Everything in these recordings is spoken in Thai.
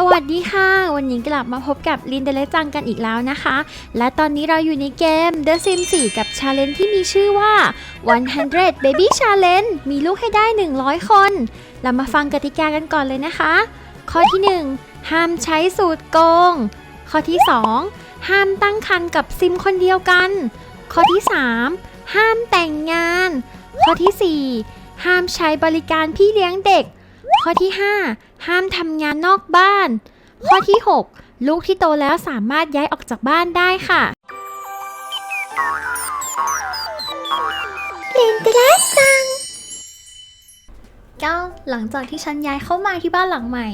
สวัสดีค่ะ วันนี้กลับมาพบกับลินเดเลจังกันอีกแล้วนะคะ และตอนนี้เราอยู่ในเกม The Sims 4 กับ Challenge ที่มีชื่อว่า 100 Baby Challenge มีลูกให้ได้ 100 คน เรามาฟังกติกากันก่อนเลยนะคะ ข้อที่ 1 ห้ามใช้สูตรโกง ข้อที่ 2 ห้ามตั้งครรภ์กับซิมคนเดียวกัน ข้อที่ 3 ห้ามแต่งงาน ข้อที่ 4 ห้ามใช้บริการพี่เลี้ยงเด็ก ข้อที่ 5 ห้ามทำงานนอกบ้าน ข้อที่ 6 ลูกที่โตแล้วสามารถย้ายออกจากบ้านได้ค่ะลินเดลซังก็หลังจากที่ฉันย้ายเข้ามาที่บ้านหลังใหม่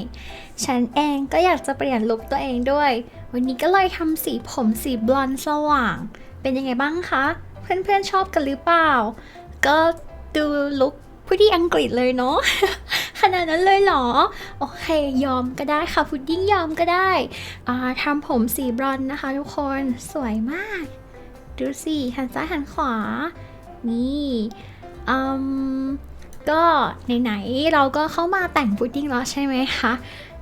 ฉันเองก็อยากจะเปลี่ยนลุคตัวเองด้วย วันนี้ก็เลยทำสีผมสีบลอนด์สว่าง เป็นยังไงบ้างคะ เพื่อนๆชอบกันหรือเปล่า ก็ดูลุคผู้ที่อังกฤษเลยเนาะ ขนาดนั้นเลยเหรอ โอเค ยอมก็ได้ค่ะพุดดิ้งยอมก็ได้อ่าทำผมสีบรอนนะคะ ทุกคนสวยมาก ดูสิหันซ้ายหันขวา นี่อืมก็ไหนๆเราก็เข้ามาแต่งพุดดิ้งแล้วใช่ไหมคะ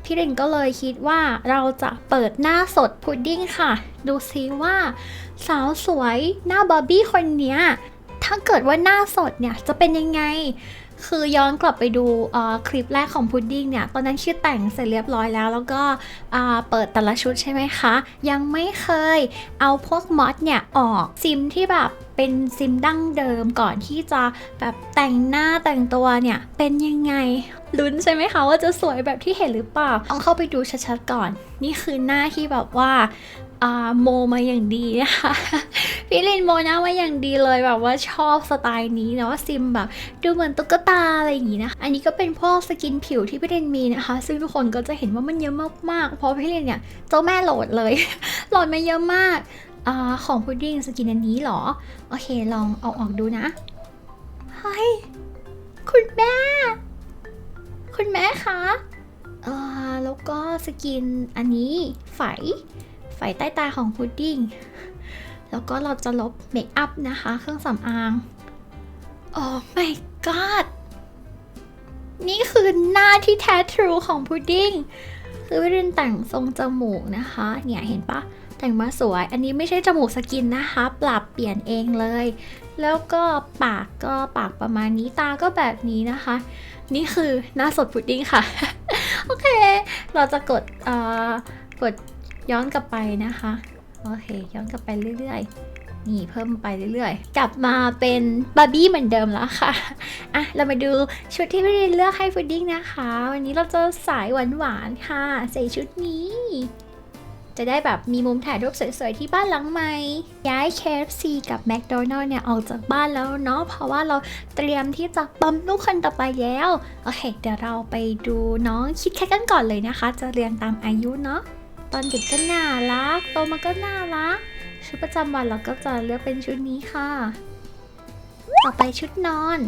พี่รินก็เลยคิดว่าเราจะเปิดหน้าสดพุดดิ้งค่ะ ดูซิว่า สาวสวยหน้าบาร์บี้คนเนี้ยถ้าเกิดว่าหน้าสดเนี่ยจะเป็นยังไง คือย้อนกลับไปดูคลิปแรกของพุดดิ้งเนี่ย ตอนนั้นชื่อแต่งเสร็จเรียบร้อยแล้ว แล้วก็เปิดแต่ละชุดใช่ไหมคะ ยังไม่เคยเอาพวกมอดเนี่ยออกซิมที่แบบเป็นซิมดั้งเดิมก่อนที่จะแบบแต่งหน้าแต่งตัวเนี่ย เป็นยังไงลุ้นใช่ไหมคะว่าจะสวยแบบที่เห็นหรือเปล่าต้องเข้าไปดูชัดๆก่อน นี่คือหน้าที่แบบว่า โมมาอย่างดีนะคะพี่ลินโมนะว่าอย่างดีเลยแบบว่าชอบสไตล์นี้นะว่าซิมแบบดูเหมือนตุ๊กตาอะไรอย่างนี้นะอันนี้ก็เป็นพวกสกินผิวที่พี่ลินมีนะคะ ซึ่งทุกคนก็จะเห็นว่ามันเยอะมากๆ เพราะพี่ลินเนี่ยเจ้าแม่โหลดเลย โหลดมาเยอะมากอาของพุดดิ้งสกินอันนี้เหรอ โอเคลองเอาออกดูนะเฮ้ยคุณแม่ คุณแม่คะอ่าแล้วก็สกินอันนี้ไฝ ฝใต้ตาของพุดดิ้ง แล้วก็เราจะลบเมคอัพนะคะ เครื่องสำอาง โอ้ my god นี่คือหน้าที่แท้ทรูของพุดดิ้ง คือวิรินแต่งทรงจมูกนะคะ เนี่ยเห็นปะแต่งมาสวย อันนี้ไม่ใช่จมูกสกินนะคะ ปรับเปลี่ยนเองเลย แล้วก็ปากก็ปากประมาณนี้ ตาก็แบบนี้นะคะ นี่คือหน้าสดพุดดิ้งค่ะ โอเค เราจะกดเอ่อกด ย้อนกลับไปนะคะ โอเค ย้อนกลับไปเรื่อยๆ นี่เพิ่มไปเรื่อยๆ กลับมาเป็นบาร์บี้เหมือนเดิมแล้วค่ะ อะ เรามาดูชุดที่พี่รินเลือกให้พุดดิ้งนะคะ วันนี้เราจะสายหวานๆค่ะ ใส่ชุดนี้ จะได้แบบมีมุมถ่ายรูปสวยๆ ที่บ้านหลังใหม่ ย้าย KFC กับ McDonald's เนี่ย ออกจากบ้านแล้วเนาะ เพราะว่าเราเตรียมที่จะปั๊มลูกคนต่อไปแล้ว โอเค เดี๋ยวเราไปดูน้องคิดแค่กันก่อนเลยนะคะ จะเรียงตามอายุเนาะ ตอนเด็กก็น่ารัก โตมาก็น่ารัก ชุดประจำวันเราก็จะเลือกเป็นชุดนี้ค่ะ ต่อไปชุดนอน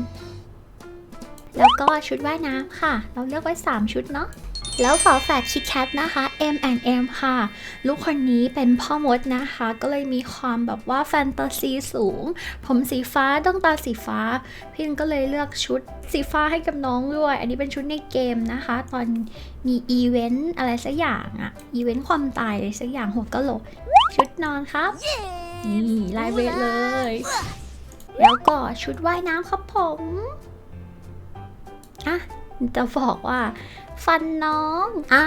แล้วก็ชุดว่ายน้ำค่ะ เราเลือกไว้ 3 ชุดเนาะ แล้วฝาแฝดคิดแคทนะคะ M and M ค่ะ ลูกคนนี้เป็นพ่อมดนะคะ ก็เลยมีความแบบว่าแฟนตาซีสูง ผมสีฟ้าดวงตาสีฟ้า พี่ก็เลยเลือกชุดสีฟ้าให้กับน้องด้วย อันนี้เป็นชุดในเกมนะคะ ตอนมีอีเวนต์อะไรสักอย่างอะอีเวนต์ความตายอะไรสักอย่างหัวกะโหลกชุดนอนครับ นี่ลายเวทเลย แล้วก็ชุดว่ายน้ำครับผม อะ จะบอกว่า ฟันน้องอ่า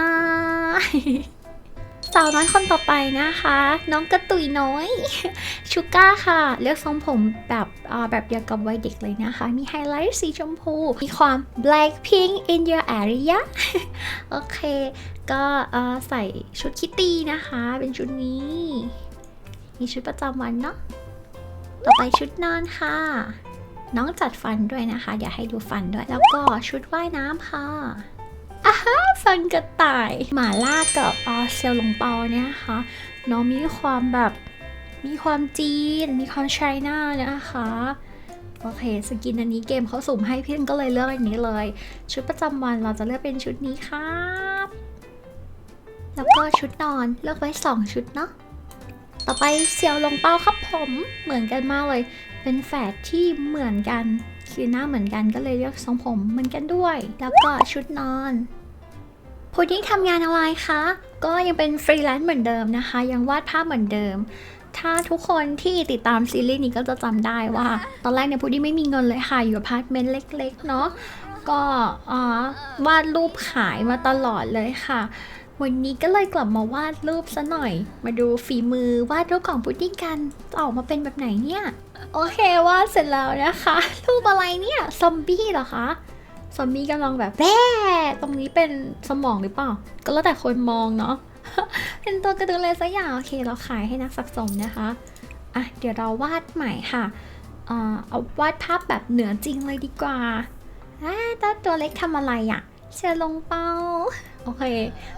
สาวน้อยคนต่อไปนะคะ น้องกระตุยน้อยชูก้าค่ะ เลือกทรงผมแบบอ่าแบบเดียวกับวัยเด็กเลยนะคะ มีไฮไลท์สีชมพู มีความ black pink in your area โอเค ก็เออใส่ชุดคิตตี้นะคะ เป็นชุดนี้ มีชุดประจำวันเนาะต่อไปชุดนอนค่ะ น้องจัดฟันด้วยนะคะเดี๋ยวให้ดูฟันด้วย แล้วก็ชุดว่ายน้ำค่ะอาฮะฟันกระต่ายหมาล่ากับออเซลลงเปาเนี่ยนะคะน้องมีความแบบมีความจีน มีความไชน่านะคะโอเคสกินอันนี้เกมเขาสุ่มให้พี่ก็เลยเลือกอันนี้เลย ชุดประจำวันเราจะเลือกเป็นชุดนี้ครับแล้วก็ชุดนอนเลือกไว้ 2 ชุดเนาะต่อไปเซียวลงเปาครับผมเหมือนกันมากเลย เป็นแฝดที่เหมือนกันคือหน้าเหมือนกันก็เลยเลือกทรงผมเหมือนกันด้วย แล้วก็ชุดนอนพุดดิ้งทำงานอะไรคะ ก็ยังเป็นฟรีแลนซ์เหมือนเดิมนะคะ ยังวาดภาพเหมือนเดิม ถ้าทุกคนที่ติดตามซีรีส์นี้ก็จะจำได้ว่า ตอนแรกเนี่ยพุดดิ้งไม่มีเงินเลยค่ะ อยู่อพาร์ตเมนต์เล็กๆ เนาะก็อ่าวาดรูปขายมาตลอดเลยค่ะ วันนี้ก็เลยกลับมาวาดรูปซะหน่อย มาดูฝีมือวาดรูปของพุดดิ้งกันจะออกมาเป็นแบบไหนเนี่ย โอเควาดเสร็จแล้วนะคะรูปอะไรเนี่ยซอมบี้เหรอคะซอมบี้กำลังแบบแร่ตรงนี้เป็นสมองหรือเปล่า ก็แล้วแต่คนมองเนาะเป็นตัวกร์ตูนอะไรสักอย่างโอเคเราขายให้นักสะสมนะคะอะเดี๋ยวเราวาดใหม่ค่ะเอ่อเอาวาดภาพแบบเหนือจริงเลยดีกว่าอ่าตัวตัวเล็กทำอะไรอะ่ะเชิญลงเป้า โอเค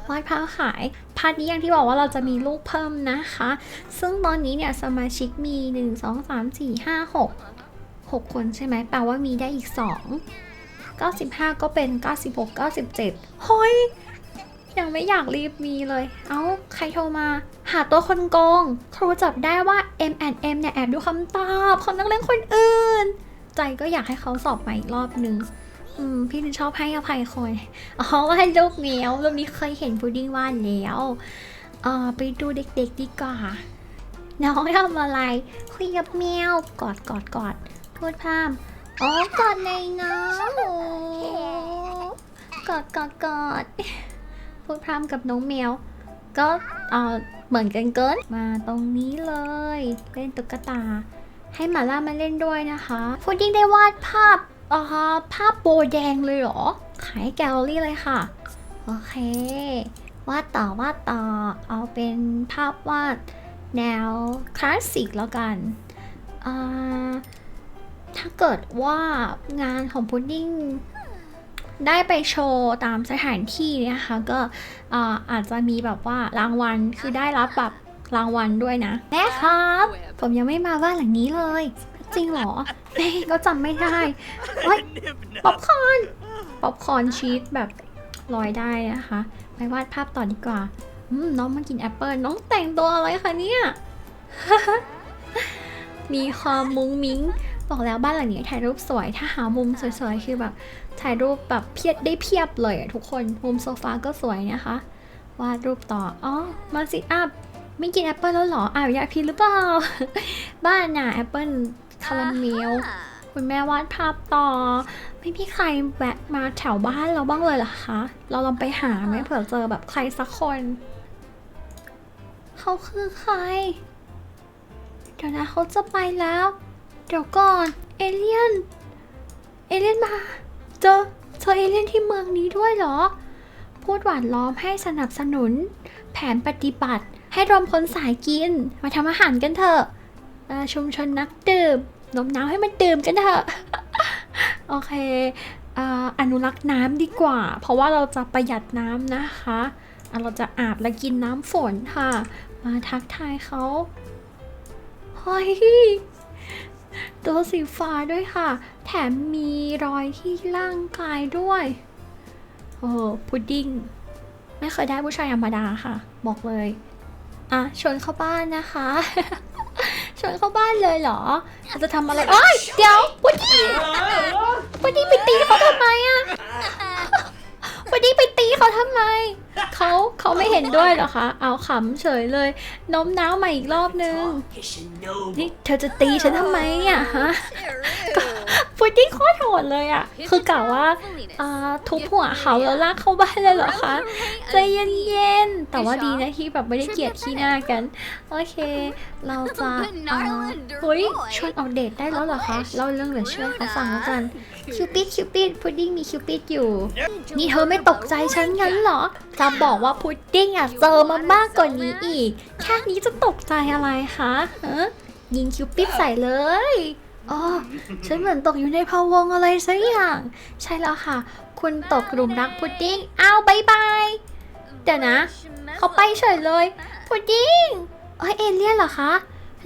วาดภาพขายพาร์ทนี้อย่างที่บอกว่าเราจะมีลูกเพิ่มนะคะ ซึ่งตอนนี้เนี่ยสมาชิกมี 1 2 3 4 5 6 6 คนใช่ไหมแปลว่ามีได้อีก 2 95 ก็เป็น 96 97เฮ้ยยังไม่อยากรีบมีเลย เอ้า ใครโทรมา หาตัวคนโกง ครูจับได้ว่า M&M เนี่ยแอบดูคำตอบของนักเรียนคนอื่น ใจก็อยากให้เขาสอบใหม่อีกรอบนึง อืมพี่นึกชอบให้อภัยคนอ๋อว่าลูกแมวรูปนี้เคยเห็นพุดดิ้งวาดแล้วเอ่อไปดูเด็กๆดีกว่าน้องทำอะไรคุยกับแมวกอดกอดกอดพูดพร่ำอ๋อกอดในน้องกอดกอดกอดพูดพร่ำกับน้องแมว ก็เอ่อเหมือนกันเกินมาตรงนี้เลยเล่นตุ๊กตา ให้หมาล่ามาเล่นด้วยนะคะพุดดิ้งได้วาดภาพ อ่อภาพโบแดงเลยเหรอ ขายแกลเลอรี่เลยค่ะ โอเค วาดต่อวาดต่อ เอาเป็นภาพวาดแนวคลาสสิกแล้วกัน อ่า ถ้าเกิดว่างานของพุดดิ้งได้ไปโชว์ตามสถานที่เนยนะคะก็อาอาจจะมีแบบว่ารางวัลคือได้รับแบบรางวัลด้วยนะแม่ครับ ผมยังไม่มาบ้านหลังนี้เลย จริงเหรอแม่ก็จำไม่ได้เฮ้ยป๊อปคอร์นป๊อปคอร์นชีสแบบลอยได้นะคะ ไปวาดภาพต่อดีกว่าอืมน้องมากินแอปเปิลน้องแต่งตัวอะไรคะเนี่ย มีความมุ้งมิ้ง บอกแล้วบ้านหลังนี้ถ่ายรูปสวย ถ้าหามุมสวยๆ คือแบบถ่ายรูปแบบเพียบได้เพียบเลยอะทุกคน มุมโซฟาก็สวยนะคะ วาดรูปต่อ อ๋อ มาสิอัพ ไม่กินแอปเปิลแล้วเหรออ้าวยาพิษหรือเปล่า บ้านน่ะแอปเปิล คาราเมลคุณแม่วาดภาพต่อ ไม่มีใครแวะมาแถวบ้านเราบ้างเลยเหรอคะ เราลองไปหาไหมเผื่อเจอแบบใครสักคน เขาคือใคร เดี๋ยวนะเขาจะไปแล้ว เดี๋ยวก่อน เอเลียน เอเลียนมา เจอเจอเอเลี่ยนที่เมืองนี้ด้วยเหรอ พูดหวานล้อมให้สนับสนุน แผนปฏิบัติให้รวมพลสายกิน มาทำอาหารกันเถอะเอ่อ ชุมชนนักดื่มโนมน้าวให้มันดื่มกันเถอะ โอเคอนุรักษ์น้ำดีกว่า เพราะว่าเราจะประหยัดน้ำนะคะเราจะอาบและกินน้ำฝนค่ะ มาทักทายเขาเฮ้ยตัวสีฟ้าด้วยค่ะ แถมมีรอยที่ร่างกายด้วย โอ้พุดดิ้ง ไม่เคยได้ผู้ชายธรรมดาค่ะ บอกเลย อะชวนเข้าบ้านนะคะ ชวนเข้าบ้านเลยเหรออาจจะทำอะไรเอ้ยเดี๋ยวพุดดิ้งพุดดิ้งไปตีเขาทำไมอะพุดดิ้งไปตีเขาทำไมเขาเขาไม่เห็นด้วยเหรอคะ เอาขำเฉยเลยโน้มน้าวมาอีกรอบนึงนี่เธอจะตีฉันทำไมเนี่ยฮะพุดดิ้งโคตรโหดเลยอะคือกะว่าอ่าทุบหัวเขาแล้วลากเข้าบ้านเลยเหรอคะใจเย็นๆแต่ว่าดีนะที่แบบไม่ได้เกลียดขี้หน้ากัน โอเคเราจะอ่าเฮ้ยชวนออกเดทได้แล้วเหรอคะเล่าเรื่องเหลือเชื่อให้เขาฟังแล้วกันคิวปิดคิวปิดพุดดิ้งมีคิวปิดอยู่ นี่เธอไม่ตกใจฉันงั้นเหรอจะบอกว่าพุดดิ้งอะเจอมามากกว่านี้อีก แค่นี้จะตกใจอะไรคะฮะยิงคิวปิดใส่เลยอ๋อฉันเหมือนตกอยู่ในพะวงอะไรสักอย่าง ใช่แล้วค่ะ คุณตกหลุมรักพุดดิ้งอ้าวบายบายเดี๋ยวนะ เขาไปเฉยเลยพุดดิ้ง เอ้ยเอเลี่ยนเหรอคะ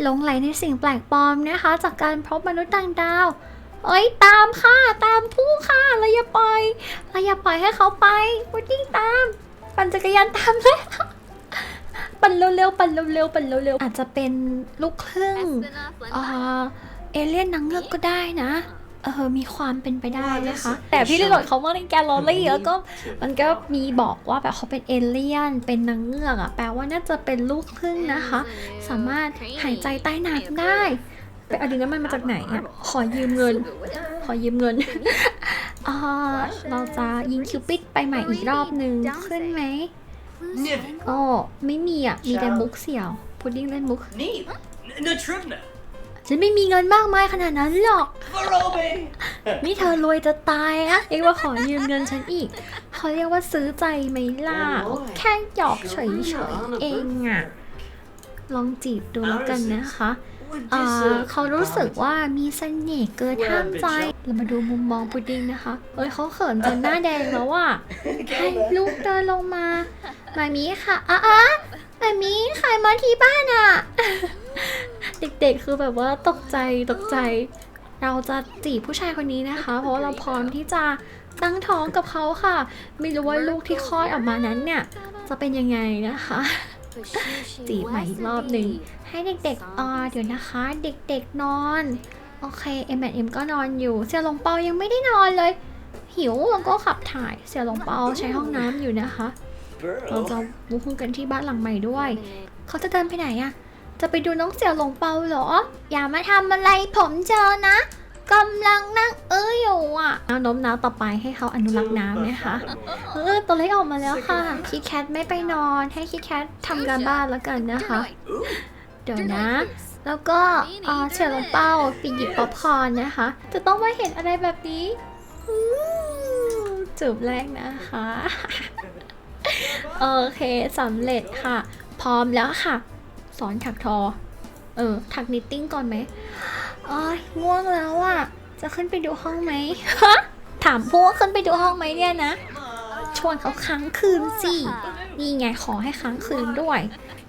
หลงไหลในสิ่งแปลกปลอมนะคะ จากการพบมนุษย์ต่างดาว เอ้ยตามค่ะตามผู้ค่ะเราอย่าปล่อยเราอย่าปล่อยให้เขาไปพุดดิ้งตาม ปั่นจักรยานตามเลยปั่นเร็วๆปั่นเร็วๆปั่นเร็วๆอาจจะเป็นลูกครึ่งอ่าเอเลี่ยนนางเงือกก็ได้นะ เออมีความเป็นไปได้นะคะ แต่พี่ลิลอดเขาว่าในแกลเลอรี่แล้วก็มันก็มีบอกว่าแบบเขาเป็นเอเลี่ยน เป็นนางเงือกอะแปลว่าน่าจะเป็นลูกครึ่งนะคะ สามารถหายใจใต้น้ำได้ไปเอาดินน้ำมันมาจากไหนอะขอยืมเงิน ขอยืมเงินอ่าเราจะยิงคิวปิดไปใหม่อีกรอบหนึ่งขึ้นไหม Niven. อ๋อไม่มีอะ มีแต่มุกเสี่ยวพุดดิ้งเล่นมุก Neat. Natrivna. ฉันไม่มีเงินมากมายขนาดนั้นหรอก Varobe. นี่เธอรวยจะตายอะเองว่าขอยืมเงินฉันอีก เขาเรียกว่าซื้อใจไหมล่ะ แค่หยอกเฉยๆเองอะ ลองจีบดูแล้วกันนะคะอ่าเขารู้สึกว่ามีเสน่ห์เกินห้ามใจ เรามาดูมุมมองพุดดิ้งนะคะ เอ้ยเขาเขินจนหน้าแดงแล้วอะให้ลูกเดินลงมา มามีค่ะอะอะมามีใครมาที่บ้านอะ เด็กๆคือแบบว่าตกใจตกใจ เราจะจีบผู้ชายคนนี้นะคะ เพราะว่าเราพร้อมที่จะตั้งท้องกับเขาค่ะ ไม่รู้ว่าลูกที่คลอดออกมานั้นเนี่ย จะเป็นยังไงนะคะ จีบใหม่อีกรอบหนึ่งให้เด็กๆอ่าเดี๋ยวนะคะ เด็กๆนอน โอเค M M ก็นอนอยู่ เสี่ยหลงเปายังไม่ได้นอนเลย หิวแล้วก็ขับถ่าย เสี่ยหลงเปาใช้ห้องน้ำอยู่นะคะ เราจะมูฮูกันที่บ้านหลังใหม่ด้วย เขาจะเดินไปไหนอะ จะไปดูน้องเสี่ยวหลงเปาเหรอ อย่ามาทำอะไรผมเจอนะกำลังนั่งเอ้ยอยู่อะเอาโน้มน้าวต่อไปให้เขาอนุรักษ์น้ำนะคะ เออตัวเล็กออกมาแล้วค่ะ คิดแคทไม่ไปนอนให้คิดแคททำการบ้านแล้วกันนะคะ Ooh. เดี๋ยวนะ แล้วก็เอ่อเสี่ยวหลงเปาไปหยิบป๊อปคอร์นนะคะ จะต้องมาเห็นอะไรแบบนี้อู้จูบแรกนะคะ โอเคสำเร็จค่ะ พร้อมแล้วค่ะส อนถักทอ เออ ถักนิตติ้งก่อนไหมอ้อง่วงแล้วอะจะขึ้นไปดูห้องไหมฮะถามพวกว่าขึ้นไปดูห้องไหมเนี่ยนะ ชวนเขาค้างคืนสิ นี่ไงขอให้ค้างคืนด้วย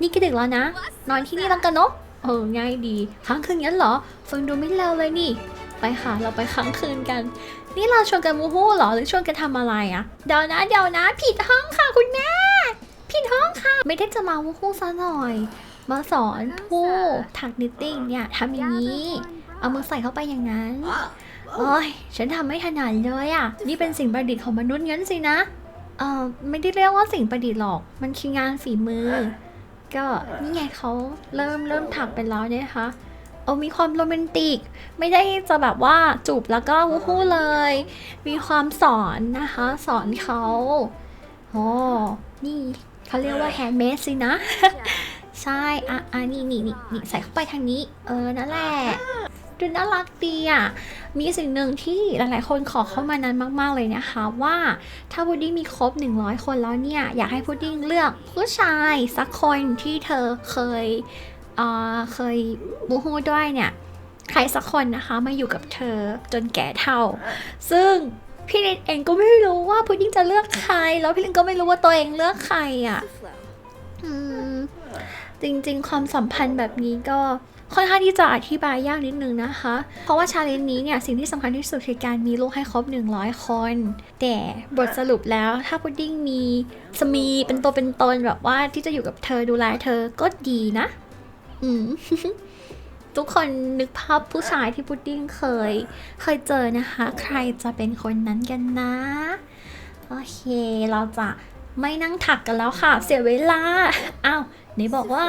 นี่ก็ดึกแล้วนะ นอนที่นี่แล้วกันเนาะเออง่ายดี ค้างคืนงั้นเหรอฟังดูไม่เลวเลยนี่ ไปค่ะเราไปค้างคืนกัน นี่เราชวนกันมูฮู้เหรอหรือชวนกันทำอะไรอะเดี๋ยวนะเดี๋ยวนะ ผิดห้องค่ะคุณแม่ ผิดห้องค่ะ ไม่ได้จะมาวูฮู้ซะหน่อย มาสอนผู้ถักนิตติ้งเนี่ยทำอย่างนี้ เอามือใส่เข้าไปอย่างนั้น Ah. โอ้ยฉันทำไม่ถนัดเลยอะ นี่เป็นสิ่งประดิษฐ์ของมนุษย์งั้นสินะ เออไม่ได้เรียกว่าสิ่งประดิษฐ์หรอก มันคืองานฝีมือ ก็นี่ไงเขาเริ่มเริ่มถักไปแล้วเนี่ยนะคะเออมีความโรแมนติก ไม่ได้จะแบบว่าจูบแล้วก็วู้ฮู้เลย มีความสอนนะคะ สอนเขาโอ้นี่เขาเรียกว่าแฮนด์เมดสินะ ใช่อะอะนี่นี่นี่นี่ใส่เข้าไปทางนี้ เออ นั่นแหละดูน่ารักดีอะ มีสิ่งหนึ่งที่หลายๆ คนขอเข้ามานานมาก ๆ เลยนะคะว่าถ้าพุดดิ้งมีครบ 100 คนแล้วเนี่ย อยากให้พุดดิ้งเลือกผู้ชายสักคนที่เธอเคยเอ่อเคยบูฮูด้วยเนี่ย ใครสักคนนะคะมาอยู่กับเธอจนแก่เท่า ซึ่งพี่ลินเองก็ไม่รู้ว่าพุดดิ้งจะเลือกใคร แล้วพี่ลินก็ไม่รู้ว่าตัวเองเลือกใครอะอืม จริงๆ ความสัมพันธ์แบบนี้ก็ค่อนข้างที่จะอธิบายยากนิดนึงนะคะ เพราะว่าชาเลนจ์นี้เนี่ย สิ่งที่สำคัญที่สุดคือการมีลูกให้ครบ 100 คน แต่บทสรุปแล้วถ้าพุดดิ้งมีสมีเป็นตัวเป็นตนแบบว่าที่จะอยู่กับเธอดูแลเธอก็ดีนะ อืม ทุกคนนึกภาพผู้ชายที่พุดดิ้งเคย เคยเจอนะคะ ใครจะเป็นคนนั้นกันนะ โอเค เราจะไม่นั่งถักกันแล้วค่ะ เสียเวลา อ้าว ไหนบอกว่า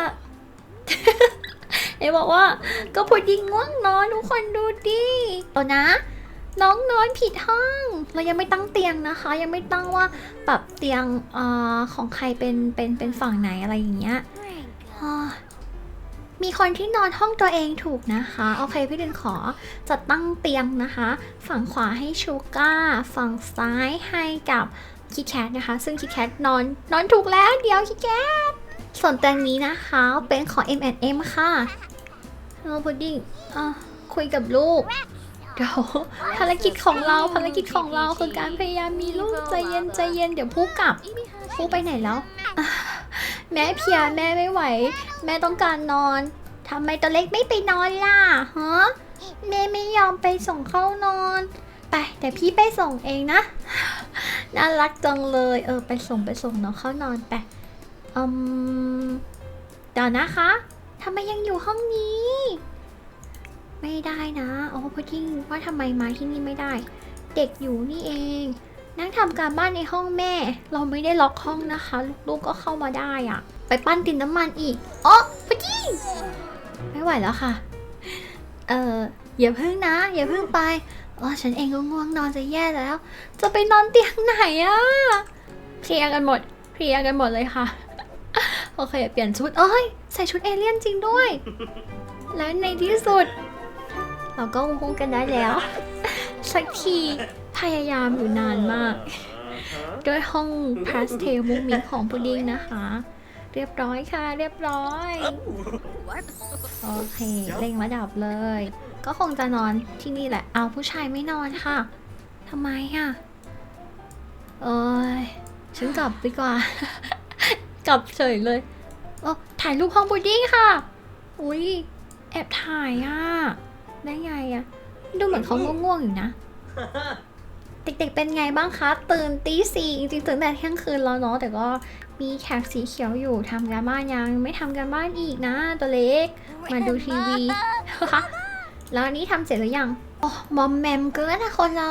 ไหนบอกว่า ก็พุดดิ้งง่วงนอนทุกคนดูดิเอานะ น้องนอนผิดห้อง เรายังไม่ตั้งเตียงนะคะ ยังไม่ตั้งว่าปรับเตียงเออของใครเป็นเป็นเป็นฝั่งไหนอะไรอย่างเงี้ยอ่ามีคนที่นอนห้องตัวเองถูกนะคะ โอเคพี่ดินขอจัดตั้งเตียงนะคะ ฝั่งขวาให้ชูก้า ฝั่งซ้ายให้กับคิดแคทนะคะ ซึ่งคิดแคทนอนนอนถูกแล้ว เดี๋ยวคิดแคท ส่วนเตียงนี้นะคะ เป็นของ M&M ค่ะฮัลโหลพุดดิ้อะคุยกับลูก เดี๋ยวภารกิจของเราภารกิจของเราคือการพยายามมีลูกใจเย็นใจเย็นเดี๋ยวผู้กลับผู้ไปไหนแล้ว แม่เพียแม่ไม่ไหว แม่ต้องการนอนทำไมตัวเล็กไม่ไปนอนล่ะฮะแม่ไม่ยอมไปส่งเข้านอน ไปแต่พี่ไปส่งเองนะ น่ารักจังเลย เออไปส่งไปส่งน้องเข้านอนไป อืมเดี๋ยวนะคะทำไมยังอยู่ห้องนี้ ไม่ได้นะอ๋อพุดดิ้งว่าทำไมมาที่นี่ไม่ได้ เด็กอยู่นี่เอง นั่งทำการบ้านในห้องแม่ เราไม่ได้ล็อกห้องนะคะ ลูกๆก็เข้ามาได้อะไปปั้นดินน้ำมันอีกอ๋อพุดดิ้งไม่ไหวแล้วค่ะ เอออย่าเพิ่งนะ อย่าเพิ่งไปอ๋อฉันเองก็ง่วงนอนจะแย่แล้ว จะไปนอนเตียงไหนอะเพลียร์กันหมดเพลียร์กันหมดเลยค่ะ โอเคเปลี่ยนชุดเอ้ยใส่ชุดเอเลี่ยนจริงด้วย และในที่สุด เราก็คงกันได้แล้ว สักทีพยายามอยู่นานมาก ด้วยห้องพาสเทลมุกมิกของพุดดิ้งนะคะ เรียบร้อยค่ะ เรียบร้อย โอเคเร่งระดับเลย ก็คงจะนอนที่นี่แหละ เอาผู้ชายไม่นอนค่ะทำไมอะ เอ้ยฉันกลับดีกว่า กลับเฉยเลยโอ้ถ่ายรูปห้องพุดดิ้งค่ะ อุ้ยแอบถ่ายอะ ได้ไงอะ ดูเหมือนเขาง่วงๆอยู่นะ เด็กๆเป็นไงบ้างคะ ตื่นตีสี่จริงๆตื่นแต่เที่ยงคืนแล้วเนาะแต่ก็มีแขกสีเขียวอยู่ทำการบ้านยังไม่ทำการบ้านอีกนะตัวเล็ก มาดูทีวีแล้วอันนี้ทำเสร็จหรือยังโอ้มอมแมมเกินนะคนเรา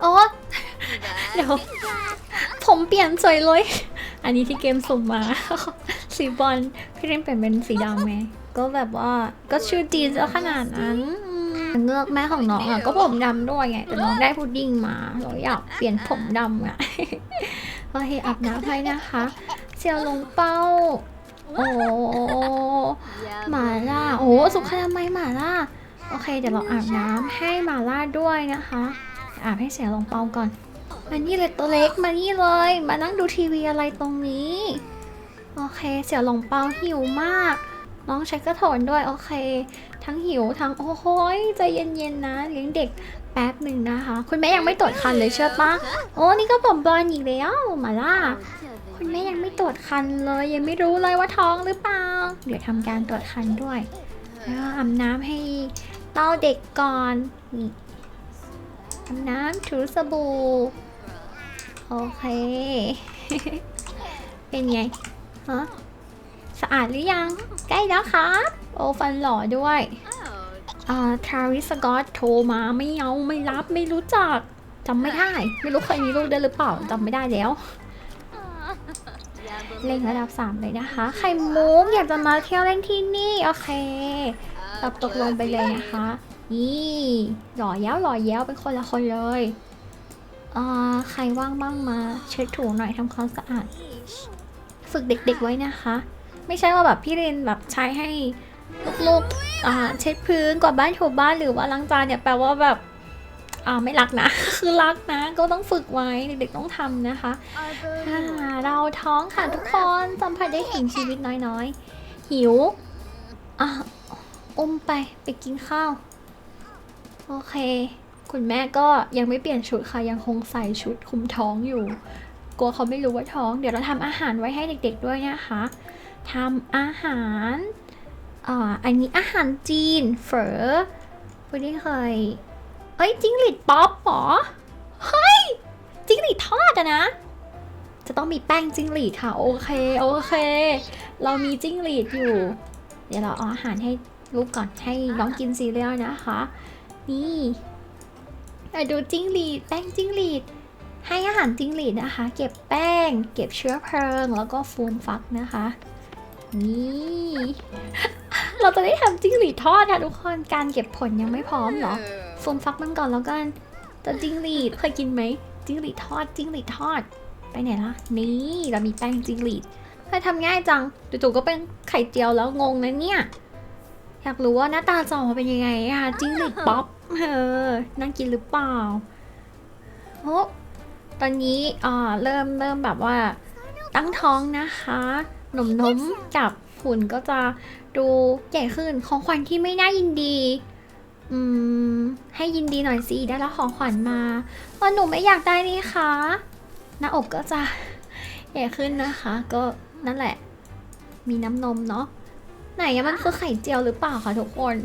โอ้เดี๋ยวผมเปลี่ยนสวยเลย อันนี้ที่เกมสุ่มมา สีบอลพี่เล่นเปลี่ยนเป็นสีดำไหมก็แบบว่าก็ชื่อจีนซะขนาดนั้นเงือกแม่ของน้องอะก็ผมดำด้วยไงแต่น้องได้พุดดิ้งมาเราอยากเปลี่ยนผมดำอะโอเคอาบน้ำให้นะคะเซียวลงเป้า โอ้หมาล่าโอ้สุขนามัยหมาล่าโอเคเดี๋ยวเราอาบน้ำให้หมาล่าด้วยนะคะอาบให้เสียลงเปาก่อน มานี่เลยตัวเล็กมานี่เลย มานั่งดูทีวีอะไรตรงนี้ โอเค เสียหลงเปาหิวมาก น้องใช้กระโถนด้วย โอเค ทั้งหิวทั้งโอ้โหใจเย็นๆนะเลี้ยงเด็กแป๊บหนึ่งนะคะ คุณแม่ยังไม่ตรวจคันเลยเชื่อปะโอ้นี่ก็ผมบอลอีกแล้วมาล่าคุณแม่ยังไม่ตรวจคันเลย ยังไม่รู้เลยว่าท้องหรือเปล่า เดี๋ยวทำการตรวจคันด้วยแล้วอาบน้ำให้เต้าเด็กก่อนนี่อาบน้ำถูสบู่ โอเค เป็นไง ฮะ สะอาดหรือยัง ใกล้แล้วครับ โอ้ฟันหล่อด้วยอ่าทราวิสกอตโทรมาไม่เอาไม่รับไม่รู้จักจำไม่ได้ ไม่รู้เคยมีลูกด้วยหรือเปล่าจำไม่ได้แล้ว เล่นระดับ3เลยนะคะไข่มุกอยากจะมาเที่ยวเล่นที่นี่ โอเคตอบตกลงไปเลยนะคะนี่หล่อแย้วหล่อแย้วเป็นคนละคนเลย อ่าใครว่างบ้างมาเช็ดถูหน่อยทำความสะอาด ฝึกเด็กๆไว้นะคะ ไม่ใช่ว่าแบบพี่เรนแบบใช้ให้ลูกๆอ่าเช็ดพื้นกวาดบ้านถูบ้านหรือว่าล้างจานเนี่ยแปลว่าแบบอ่าไม่รักนะ คือรักนะ ก็ต้องฝึกไว้เด็กๆต้องทำนะคะอ่าเราท้องค่ะทุกคนสัมผัสได้ถึงชีวิตน้อยๆ หิวอะอุ้มไปไปกินข้าว โอเค คุณแม่ก็ยังไม่เปลี่ยนชุดค่ะ ยังคงใส่ชุดคุมท้องอยู่ กลัวเขาไม่รู้ว่าท้อง เดี๋ยวเราทำอาหารไว้ให้เด็กๆด้วยนะคะทำอาหารอ่าอันนี้อาหารจีนเฝอพุดดิ้งเคย เอ้ยจิ้งหรีดป๊อปหรอ เฮ้ยจิ้งหรีดทอดอะนะ จะต้องมีแป้งจิ้งหรีดค่ะ โอเค โอเค เรามีจิ้งหรีดอยู่ เดี๋ยวเราเอาอาหารให้ลูกก่อนให้น้องกินซีเรียลนะคะ นี่ อะดูจิ้งหรีดแป้งจิ้งหรีด ให้อาหารจิ้งหรีดนะคะ เก็บแป้ง เก็บเชื้อเพลิง แล้วก็ฟูมฟักนะคะ นี่ เราจะได้ทำจิ้งหรีดทอดค่ะทุกคนการเก็บผลยังไม่พร้อมเหรอฟูมฟักมันก่อนแล้วกันแต่จิ้งหรีดเคยกินไหมจิ้งหรีดทอดจิ้งหรีดทอด ไปไหนละนี่เรามีแป้งจิ้งหรีดเฮ้ยทำง่ายจังจู่ๆก็เป็นไข่เจียวแล้วงงนะเนี่ยอยากรู้ว่าหน้าตาจะออกมาเป็นยังไงอะจิ้งหรีดป๊อป เออน่ากินหรือเปล่าโอ้ตอนนี้อ่าเริ่มเริ่มแบบว่าตั้งท้องนะคะหนมนมกับหุ่นก็จะดูใหญ่ขึ้นของขวัญที่ไม่น่ายินดี อืม ให้ยินดีหน่อยสิได้แล้วของขวัญมาว่าหนูไม่อยากได้นี่คะหน้าอกก็จะใหญ่ขึ้นนะคะ ก็นั่นแหละ มีน้ำนมเนาะไหนมันคือไข่เจียวหรือเปล่าคะทุกคน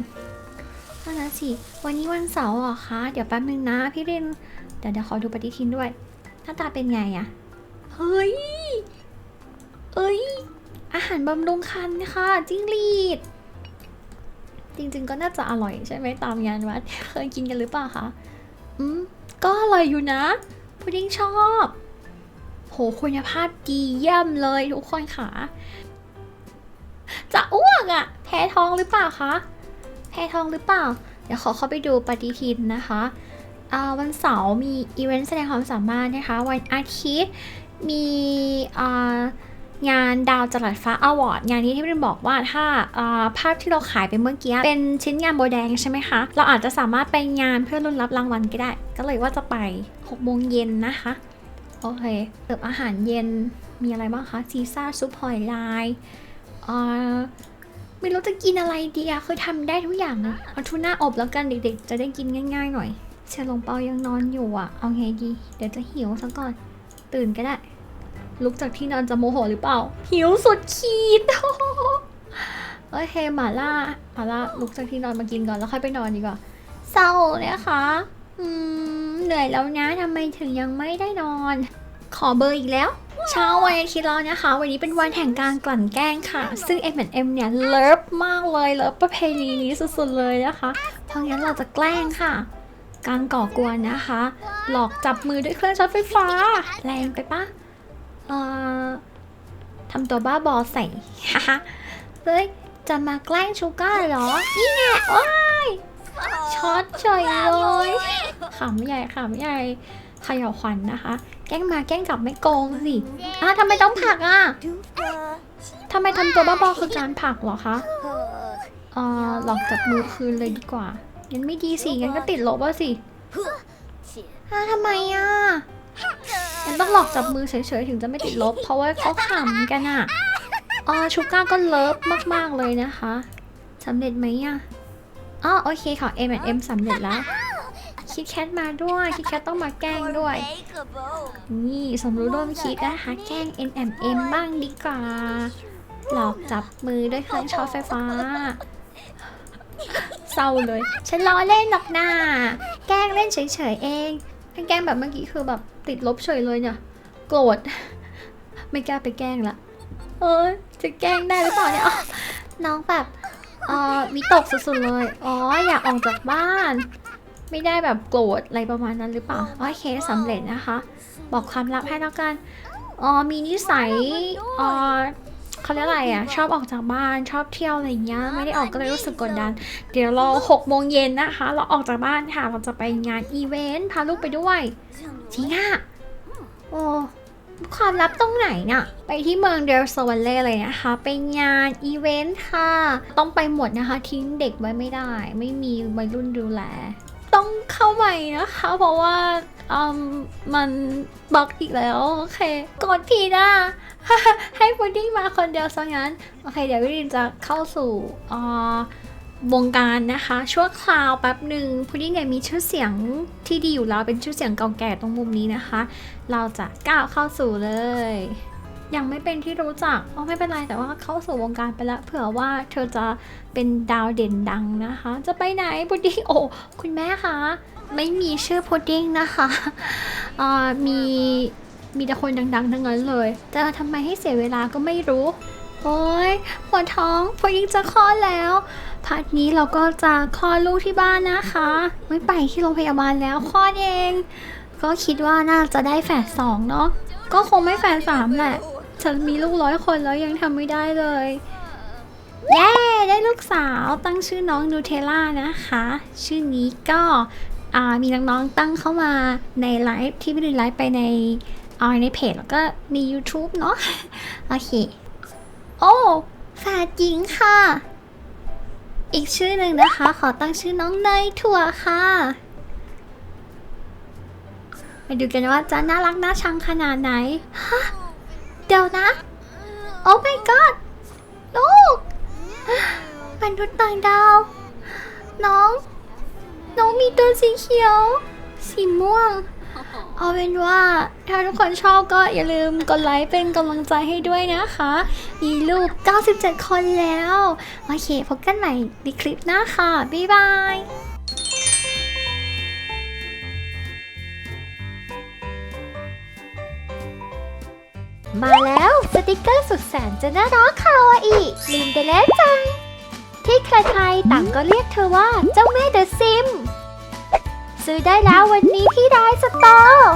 นั่นะสิ วันนี้วันเสาร์เหรอคะ เดี๋ยวแป๊บนึงนะพี่เรนเดี๋ยวเดี๋ยวขอดูปฏิทินด้วย หน้าตาเป็นไงอะเฮ้ย เอ้ย อาหารบำรุงครรภ์ค่ะ จิ้งหรีด จริงๆก็น่าจะอร่อยใช่ไหมตามงานวัด เคยกินกันหรือเปล่าคะ อืม ก็อร่อยอยู่นะ พุดดิ้งชอบ โหคุณภาพดีเยี่ยมเลยทุกคนค่ะ จะอ้วกอะแพ้ท้องหรือเปล่าคะ แพทองหรือเปล่า เดี๋ยวขอเข้าไปดูปฏิทินนะคะอ่าวันเสาร์มีอีเวนต์แสดงความสามารถนะคะ วันอาทิตย์มีงานดาวจรัสฟ้าอวอร์ดงานนี้ที่พี่บอกว่าถ้าภาพที่เราขายไปเมื่อกี้เป็นชิ้นงานโบแดงใช่ไหมคะ เราอาจจะสามารถไปงานเพื่อรุนรับรางวัลก็ได้ ก็เลยว่าจะไป6โมงเย็นนะคะ โอเคเสิร์ฟอาหารเย็นมีอะไรบ้างคะซีซ่าซุปหอยลายอ่า ไม่รู้จะกินอะไรดีอะคือทำได้ทุกอย่างอะเอาทูน่าอบแล้วกันเด็กๆ จะได้กินง่ายๆหน่อยเชลงเปายังนอนอยู่อะเอาไงดี เดี๋ยวจะหิวซะก่อน ตื่นก็ได้ ลุกจากที่นอนจะโมโหหรือเปล่า หิวสุดขีดโอเคหมาล่าหมาล่าลุกจากที่นอนมากินก่อนแล้วค่อยไปนอนดีกว่า เศร้าเลยค่ะอืมเหนื่อยแล้วนะทำไมถึงยังไม่ได้นอน ขอเบอร์อีกแล้ว เช้าวันอาทิตย์แล้วนะคะ วันนี้เป็นวันแห่งการกลั่นแกล้งค่ะ ซึ่ง M&M เนี่ยเลิฟมากเลยเลิฟประเพณีนี้สุดๆเลยนะคะ เพราะงั้นเราจะแกล้งค่ะ การก่อกวนนะคะ หลอกจับมือด้วยเครื่องช็อตไฟฟ้า แรงไปปะเอ่อทำตัวบ้าบอใส่เฮ้ยจะมาแกล้งชูก้าเหรอนี่ไงว้ายช็อตเฉยเลยขำใหญ่ขำใหญ่ขย่าขวัญนะคะ แกล้งมาแกล้งกลับไม่โกงสิอะทำไมต้องผลักอะทำไมทำตัวบ้าบอคือการผลักเหรอคะเอ่อหลอกจับมือคืนเลยดีกว่างั้นไม่ดีสิงั้นก็ติดลบอะสิอะทำไมอะงั้นต้องหลอกจับมือเฉยๆถึงจะไม่ติดลบ เพราะว่าเขาขำกันอะอ๋อชูก้าก็เลิฟมากๆเลยนะคะสำเร็จไหมอะอ๋อโอเคค่ะ M M สำเร็จแล้ว คิดแคทมาด้วย คิดแคทต้องมาแกล้งด้วย นี่สมรู้ร่วมคิดนะคะแกล้ง N M M บ้างดีกว่า หลอกจับมือด้วยเครื่องช็อตไฟฟ้า เศร้าเลย ฉันล้อเล่นหรอกนาแกล้งเล่นเฉยๆเองแกล้งแบบเมื่อกี้คือแบบติดลบเฉยเลยเนี่ย โกรธ ไม่กล้าไปแกล้งละ เออ จะแกล้งได้หรือเปล่าเนี่ยอ๋อน้องแบบเออวิตกสุดๆเลย อ๋อ อยากออกจากบ้าน ไม่ได้แบบโกรธอะไรประมาณนั้นหรือเปล่าโอเคสำเร็จนะคะ บอกความลับให้แล้วกันอ๋อมีนิสัยอ๋อเขาเรียกอะไรอะชอบออกจากบ้านชอบเที่ยวอะไรอย่างเงี้ยไม่ได้ออกก็เลยรู้สึกกดดัน เดี๋ยวเราหกโมงเย็นนะคะ เราออกจากบ้านค่ะเราจะไปงานอีเวนต์พาลูกไปด้วยจริงอะโอ้ความลับตรงไหนน่ะไปที่เมืองเดลสว a ลเล่เลยนะคะไปงานอีเวนต์ค่ะ ต้องไปหมดนะคะ ทิ้งเด็กไว้ไม่ได้ ไม่มีวัยรุ่นดูแล ต้องเข้าใหม่นะคะ เพราะว่าอืมมันบล็อกอีกแล้ว โอเคกดผิดอะ ให้พุดดิ้งมาคนเดียวซะงั้น โอเค เดี๋ยววิรินจะเข้าสู่อ่าวงการนะคะ ชั่วคราวแป๊บหนึ่งพุดดิ้งเนี่ยมีชื่อเสียงที่ดีอยู่แล้วเป็นชื่อเสียงเก่าแก่ตรงมุมนี้นะคะ เราจะก้าวเข้าสู่เลย ยังไม่เป็นที่รู้จักอ๋อไม่เป็นไรแต่ว่าเข้าสู่วงการไปแล้วเผื่อว่าเธอจะเป็นดาวเด่นดังนะคะ จะไปไหนพุดดิ้งโอ้คุณแม่คะไม่มีชื่อพุดดิ้งนะคะอ่ามีมีแต่คนดังๆ ทั้งนั้นเลยจะทำไมให้เสียเวลาก็ไม่รู้ โอ้ยปวดท้องพุดดิ้งจะคลอดแล้วพาร์ทนี้เราก็จะคลอดลูกที่บ้านนะคะ ไม่ไปที่โรงพยาบาลแล้วคลอดเอง ก็คิดว่าน่าจะได้แฝดสองเนาะก็คงไม่แฝดสามแหละ ฉันมีลูกร้อยคนแล้วยังทำไม่ได้เลย เย้ ได้ลูกสาวตั้งชื่อน้องนูเทล่านะคะ ชื่อนี้ก็มีน้องๆตั้งเข้ามาในไลฟ์ที่ไม่ได้ไลฟ์ไปในอ่าในเพจแล้วก็ใน YouTube เนาะโอเค โอ้แฝดหญิงค่ะ อีกชื่อหนึ่งนะคะ ขอตั้งชื่อน้องเนยถั่วค่ะไปดูกันว่าจะน่ารักน่าชังขนาดไหนฮะ เดี๋ยวนะ โอ้ my god ลูกมนุษย์ต่างดาว น้อง น้องมีตัวสีเขียว สีม่วง เอาเป็นว่า ถ้าทุกคนชอบก็อย่าลืมกดไลค์เป็นกำลังใจให้ด้วยนะคะ มีลูก 97 คนแล้ว โอเค พบกันใหม่ในคลิปหน้าค่ะ บ๊ายบาย มาแล้วสติกเกอร์สุดแสนจะน่ารักคาวาอิลืมไปแล้วจังที่ที่ใครๆต่างก็เรียกเธอว่าเจ้าแม่เดอะซิม ซื้อได้แล้ววันนี้ที่ร้านสตอร์